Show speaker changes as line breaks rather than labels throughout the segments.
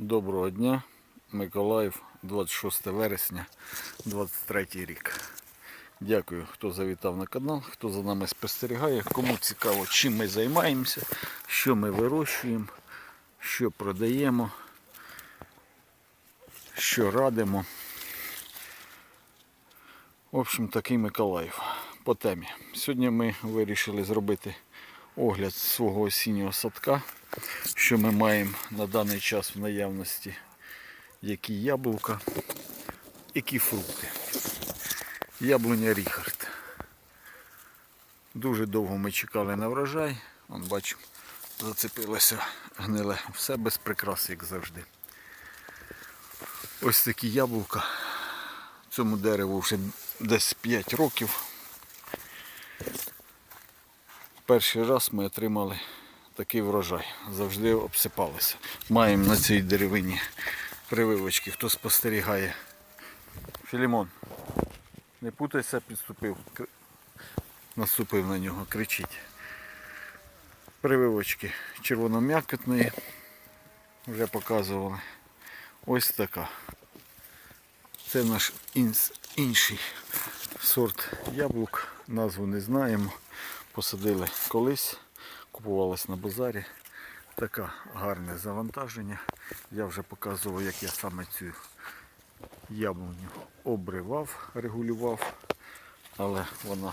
Доброго дня, Миколаїв, 26 вересня, 23 рік. Дякую, хто завітав на канал, хто за нами спостерігає. Кому цікаво, чим ми займаємося, що ми вирощуємо, що продаємо, що радимо. В общем, такий Миколаїв по темі. Сьогодні ми вирішили зробити огляд свого осіннього садка, що ми маємо на даний час в наявності, які яблука, які фрукти. Яблуня Ріхард. Дуже довго ми чекали на врожай. Вон бачимо, зацепилося гниле. Все без прикрас, як завжди. Ось такі яблука. Цьому дереву вже десь 5 років. Перший раз ми отримали такий врожай. Завжди обсипалися. Маємо на цій деревині прививочки, хто спостерігає. Філімон, не путайся, підступив. Наступив на нього, кричить. Прививочки червоном'якотної. Вже показували. Ось така. Це наш інший сорт яблук. Назву не знаємо. Посадили колись, купувалось на базарі. Таке гарне завантаження. Я вже показував, як я саме цю яблуню обривав, регулював, але вона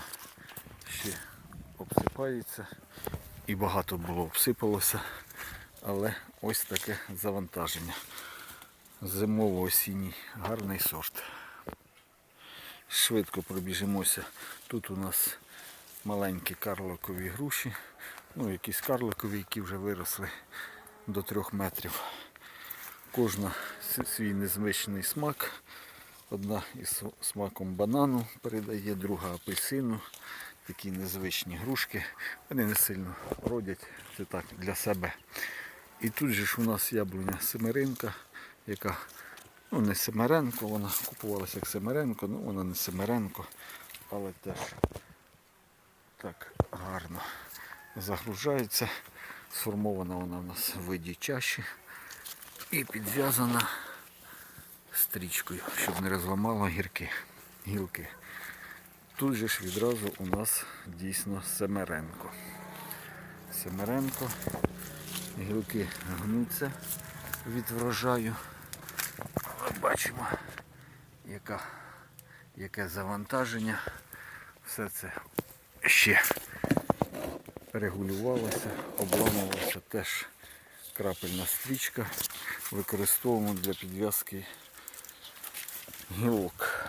ще обсипається і багато було обсипалося. Але ось таке завантаження. Зимово-осінній гарний сорт. Швидко пробіжимося. Тут у нас маленькі карликові груші. Ну, якісь карликові, які вже виросли до трьох метрів. Кожна свій незвичний смак. Одна із смаком банану передає, друга апельсину. Такі незвичні грушки. Вони не сильно родять, це так для себе. І тут же ж у нас яблуня Семеринка, яка ну не Семеренко, вона купувалася як Семеренко, ну вона не Семеренко, але теж так гарно загружається. Сформована вона в нас в виді чаші і підв'язана стрічкою, щоб не розламало гірки, гілки. Тут же ж відразу у нас дійсно Семеренко. Семеренко. Гілки гнуться від врожаю. Але бачимо, яка, яке завантаження. Все це ще регулювалося, обламувалася теж крапельна стрічка. Використовуємо для підв'язки гілок.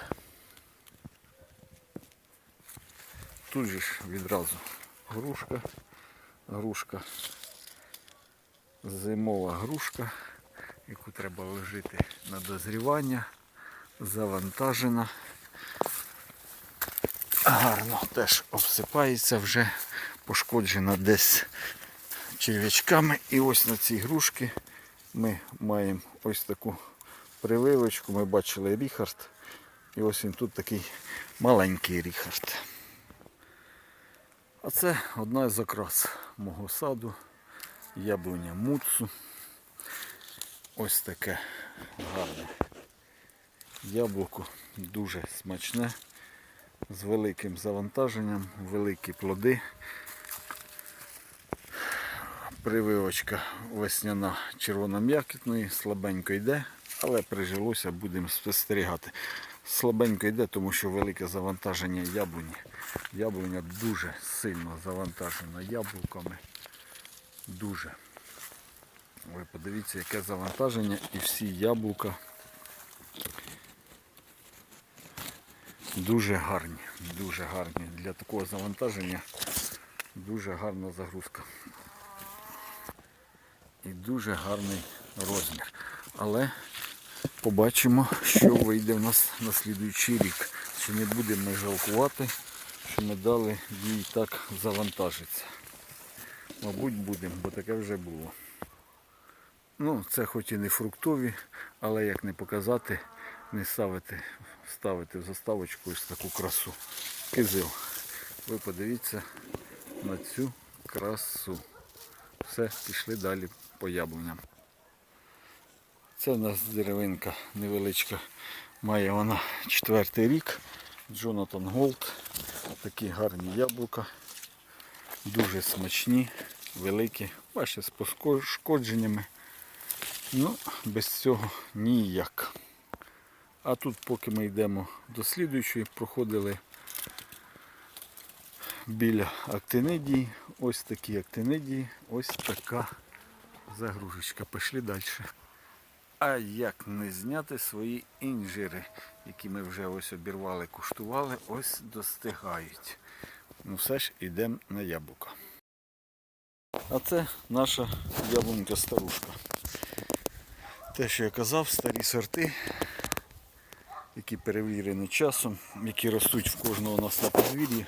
Тут же ж відразу грушка, грушка, зимова грушка, яку треба лежити на дозрівання, завантажена. Гарно теж обсипається вже, пошкоджена десь черв'ячками. І ось на цій грушці ми маємо ось таку прививочку. Ми бачили Ріхард. І ось він тут такий маленький Ріхард. А це одна з окрас мого саду. Яблуня муцу. Ось таке гарне яблуко, дуже смачне, з великим завантаженням, великі плоди. Прививочка весняна червоном'якітної, слабенько йде, але прижилося, будемо спостерігати. Слабенько йде, тому що велике завантаження яблуні. Яблуня дуже сильно завантажена яблуками. Дуже. Ви подивіться, яке завантаження і всі яблука дуже гарні. Дуже гарні. Для такого завантаження дуже гарна загрузка. І дуже гарний розмір. Але побачимо, що вийде в нас на слідуючий рік. Чи не будемо жалкувати, що ми дали їй так завантажитися. Мабуть, будемо, бо таке вже було. Ну, це хоч і не фруктові, але як не показати, не ставити, ставити в заставочку ось таку красу. Кизил. Ви подивіться на цю красу. Все, пішли далі по яблуням. Це в нас деревинка невеличка. Має вона четвертий рік. Джонатан Голд. Такі гарні яблука. Дуже смачні, великі. Бачите, з пошкодженнями. Ну, без цього ніяк. А тут, поки ми йдемо до слідуючої, проходили біля актинидії. Ось такі актинидії, ось така загрузочка. Пішли далі. А як не зняти свої інжири, які ми вже ось обірвали, куштували, ось достигають. Ну все ж йдемо на яблука. А це наша яблунька старушка. Те, що я казав, старі сорти, які перевірені часом, які ростуть в кожного нас на подвір'ї,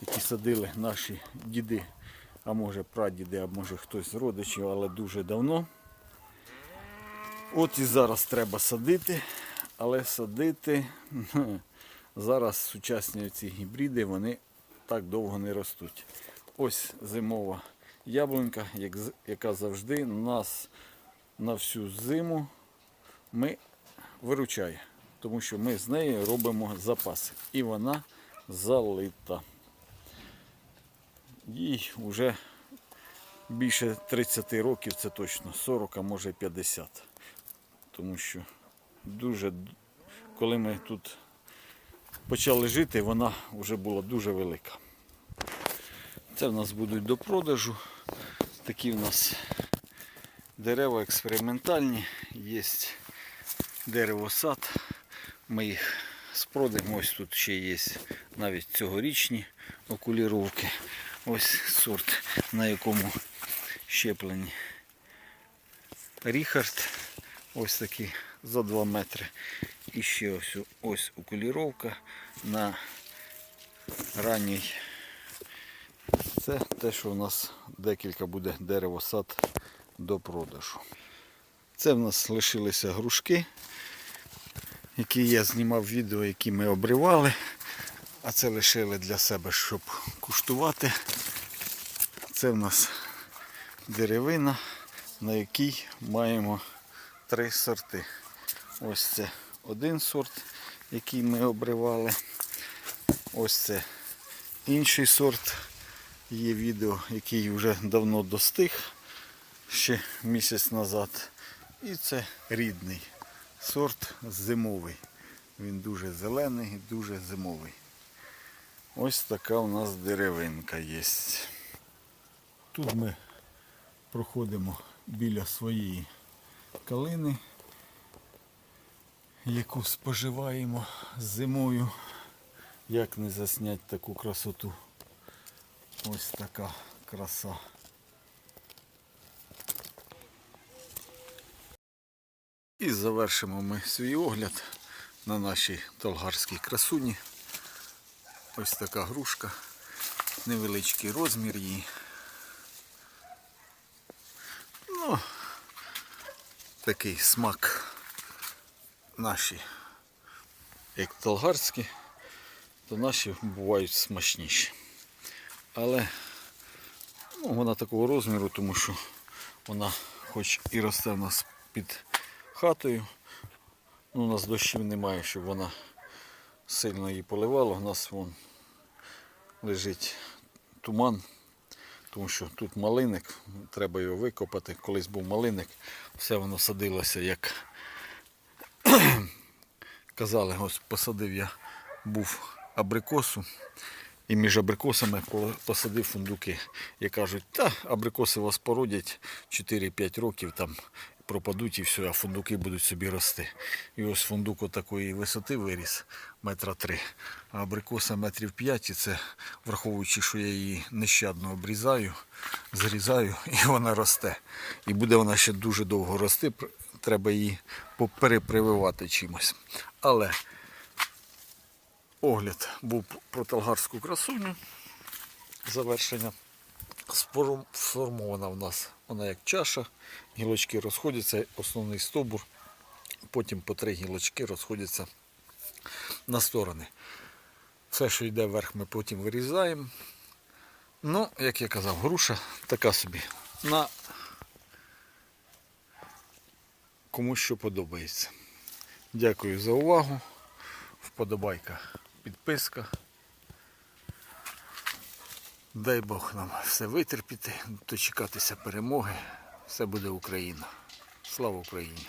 які садили наші діди, а може прадіди, а може хтось з родичів, але дуже давно. От і зараз треба садити, але садити зараз сучасні ці гібриди вони так довго не ростуть. Ось зимова яблунька, яка завжди нас на всю зиму ми виручає, тому що ми з нею робимо запаси. І вона залита. Їй вже більше 30 років, це точно, 40, а може 50 тому що дуже, коли ми тут почали жити, вона вже була дуже велика. Це в нас будуть до продажу. Такі в нас дерева експериментальні, є дерево-сад. Ми їх спродаємо. Ось тут ще є навіть цьогорічні окуліровки. Ось сорт, на якому щеплені Ріхард. Ось такі за 2 метри. І ще ось, ось окуліровка на ранній. Це те, що у нас декілька буде деревосад до продажу. Це в нас лишилися грушки, які я знімав відео, які ми обривали. А це лишили для себе, щоб куштувати. Це в нас деревина, на якій маємо три сорти. Ось це один сорт, який ми обривали. Ось це інший сорт. Є відео, який вже давно достиг, ще місяць назад. І це рідний сорт зимовий. Він дуже зелений і дуже зимовий. Ось така у нас деревинка є. Тут ми проходимо біля своєї калини, яку споживаємо зимою. Як не заснять таку красоту. Ось така краса. І завершимо ми свій огляд на нашій толгарській красуні. Ось така грушка, невеличкий розмір її. Ну, такий смак наші, як толгарські, то наші бувають смачніші. Але ну, вона такого розміру, тому що вона хоч і росте в нас під хатою, ну, у нас дощів немає, щоб вона сильно її поливала. У нас вон лежить туман, тому що тут малиник, треба його викопати. Колись був малиник, все воно садилося як казали, ось посадив я був абрикосу. І між абрикосами посадив фундуки. І кажуть, та абрикоси вас породять 4-5 років, там пропадуть і все, а фундуки будуть собі рости. І ось фундук отакої висоти виріс, метра три, а абрикоса метрів 5, і це враховуючи, що я її нещадно обрізаю, зрізаю, і вона росте. І буде вона ще дуже довго рости, треба її поперепрививати чимось. Але огляд був про талгарську красуню. Завершення. Сформ- Сформована в нас вона як чаша. Гілочки розходяться, основний стовбур. Потім по три гілочки розходяться на сторони. Все, що йде вверх, ми потім вирізаємо. Ну, як я казав, груша така собі. На кому що подобається. Дякую за увагу. Вподобайка, підписка. Дай Бог нам все витерпіти, дочекатися перемоги. Все буде Україна. Слава Україні!